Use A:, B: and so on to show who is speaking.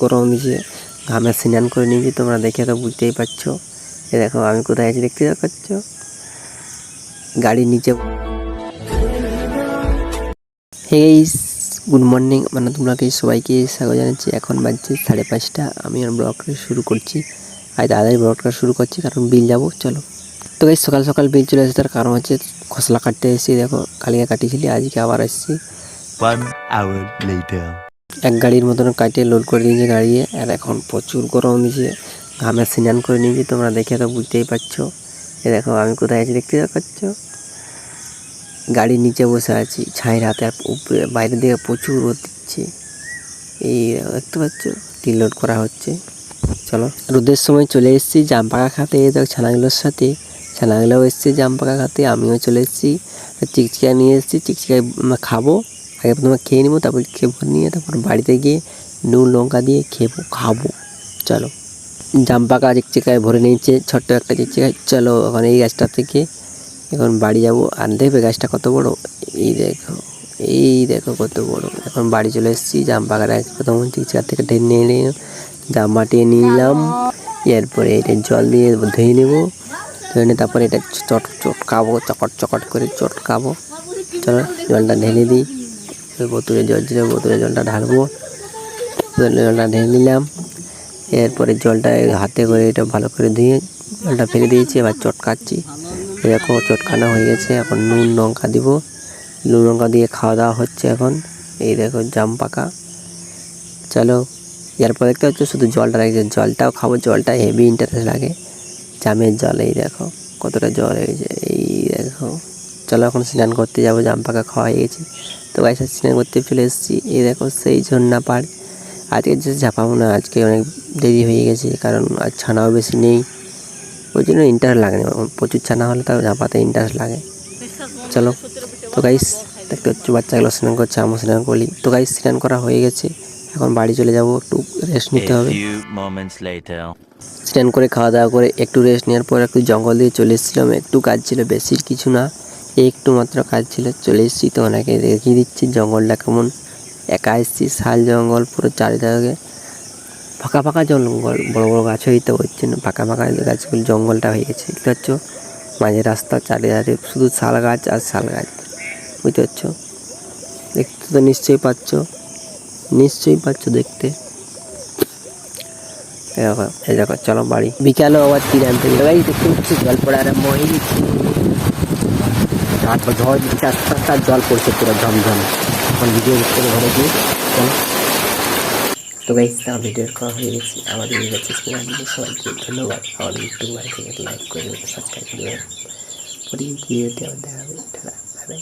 A: গরম দিছে ঘামে স্নান করে নিয়েছি, তোমরা দেখে তো বুঝতেই পারছ। এ দেখো, আমি কোথায় আছি দেখতে পাচ্ছ? গাড়ির নিচে হেইস গুড মর্নিং মানে তোমাকে সবাইকে স্বাগত জানাচ্ছি। এখন বাজছে সাড়ে পাঁচটা। আমি আমার ব্লগটা শুরু করছি। আজ তাড়াতাড়ি ব্লগটা শুরু করছি, কারণ বিল যাব। চলো। তো এই সকাল সকাল বিল চলে এসেছে। তার কারণ হচ্ছে খসলা কাটতে এসেছি। দেখো কালকে কাটিয়েছিলি, আজকে আবার এসেছি. এক গাড়ির মতন কাটিয়ে লোড করে দিয়েছে গাড়ি আর এখন প্রচুর গরম দিয়েছে ঘামে স্নান করে নিয়েছি, তোমরা দেখে তো বুঝতেই পারছ। এ দেখো, আমি কোথায় আছি দেখতে পাচ্ছ? গাড়ির নিচে বসে আছি, ছাইয়ের হাতে আর বাইরের দিকে প্রচুর রোদ দিচ্ছে। এই দেখতে পাচ্ছ, তিল লোড করা হচ্ছে। চলো, রোদের সময় চলে এসেছি জাম পাকা খাতে দেখো, ছানাগুলোর সাথে। ছানাগুলোও এসছে জাম পাকা খাতে, আমিও চলে এসেছি। চিকচিকা নিয়ে এসেছি, চিকচিকায় খাব। আগে প্রথমে খেয়ে নিবো, তারপর খেয়ে নিয়ে তারপর বাড়িতে গিয়ে নুন, লঙ্কা দিয়ে খেবো খাব। চলো। জাম পাকা চিকচিকায় ভরে নিয়েছে, ছোট্ট একটা চিকচিকায় চলো এখন এই গাছটা থেকে এখন বাড়ি যাব। আর দেখবে গাছটা কত বড়? এই দেখো এই দেখো কত বড়। এখন বাড়ি চলে এসেছি, জাম পাকাটা প্রথম চিকচিকা থেকে ঢেলে নিয়ে জাম মাটিয়ে নিলাম। এরপরে এটা জল দিয়ে ধুয়ে নেব। ধুয়ে নিয়ে তারপরে এটা চট, চটকাবো, চকট চকট করে চটকাবো। চলো জলটা ঢেলে দিই। বোতলে জল ছিল, বোতলে জলটা ঢালবো। জলটা ঢেলে নিলাম। এরপরে জলটা হাতে করে এটা ভালো করে ধুয়ে জলটা ফেলে দিয়েছি, এবার চটকাচ্ছি। এরকম চটকানো হয়ে গেছে, এখন নুন লঙ্কা দিব। নুন লঙ্কা দিয়ে খাওয়া দাওয়া হচ্ছে এখন। এই দেখো, জাম পাকা। চলো, এরপর দেখতে হচ্ছে শুধু জলটা লাগছে জলটাও খাব জলটা হেভি ইন্টারেস্ট লাগে। জামের জল, এই দেখো, কতটা জল হয়ে গেছে এই দেখো। চলো এখন স্নান করতে যাব, জাম পাকা খাওয়া হয়ে গেছে। তো গাইস স্নান করতে চলে এসেছি। এই দেখো সেই ঝর্ণা পাড়। আজকে যে ঝাঁপাবো না আজকে অনেক দেরি হয়ে গেছে কারণ আর ছানাও বেশি নেই। ওই জন্য ইন্টারেস্ট লাগে না প্রচুর ছানা হলে তাও ঝাঁপাতে ইন্টারেস্ট লাগে। চলো তো গাইস দেখতে হচ্ছে বাচ্চাগুলো স্নান করছে আমি স্নান করলি তো গাইস স্নান করা হয়ে গেছে। এখন বাড়ি চলে যাব একটু রেস্ট নিতে হবে. স্নান করে খাওয়া দাওয়া করে একটু রেস্ট নেওয়ার পর একটু জঙ্গল দিয়ে চলে এসেছিলাম। একটু কাজ ছিল বেশি কিছু না। একটু মাত্র কাজ ছিল, চলে এসেছি তো ওনাকে দেখিয়ে দিচ্ছি, জঙ্গলটা কেমন। একা এসেছি, শাল জঙ্গল, পুরো চারিদিকে ফাঁকা ফাঁকা জঙ্গল, বড় বড় গাছ হয়ে তো হচ্ছে না, ফাঁকা ফাঁকা গাছগুলো, জঙ্গলটা হয়ে গেছে, দেখতে পাচ্ছ? মাঝে রাস্তা, চারিধারে শুধু শাল গাছ আর শাল গাছ, বুঝতে পারছ? দেখতে তো নিশ্চয়ই পাচ্ছ নিশ্চয়ই পাচ্ছ দেখতে। এই দেখো চলো বাড়ি। বিকালে আবার তীরে আনতে গেলে। দেখতে পড়া আরম্ভ হয়ে গেছে। তারপর ঝড় দিচ্ছে আস্তে আস্তে আর জল পড়ছে পুরো ঝমঝম। এখন ভিডিও করে ঘরে গিয়ে তো গাইস তার ভিডিও করা হয়ে গেছে। আমাদের এই গেছে সবাইকে ধন্যবাদ। আমার ইউটিউব লাইক করে সাবস্ক্রাইব করে। পরে ভিডিওতে আবার দেখা হবে। বাই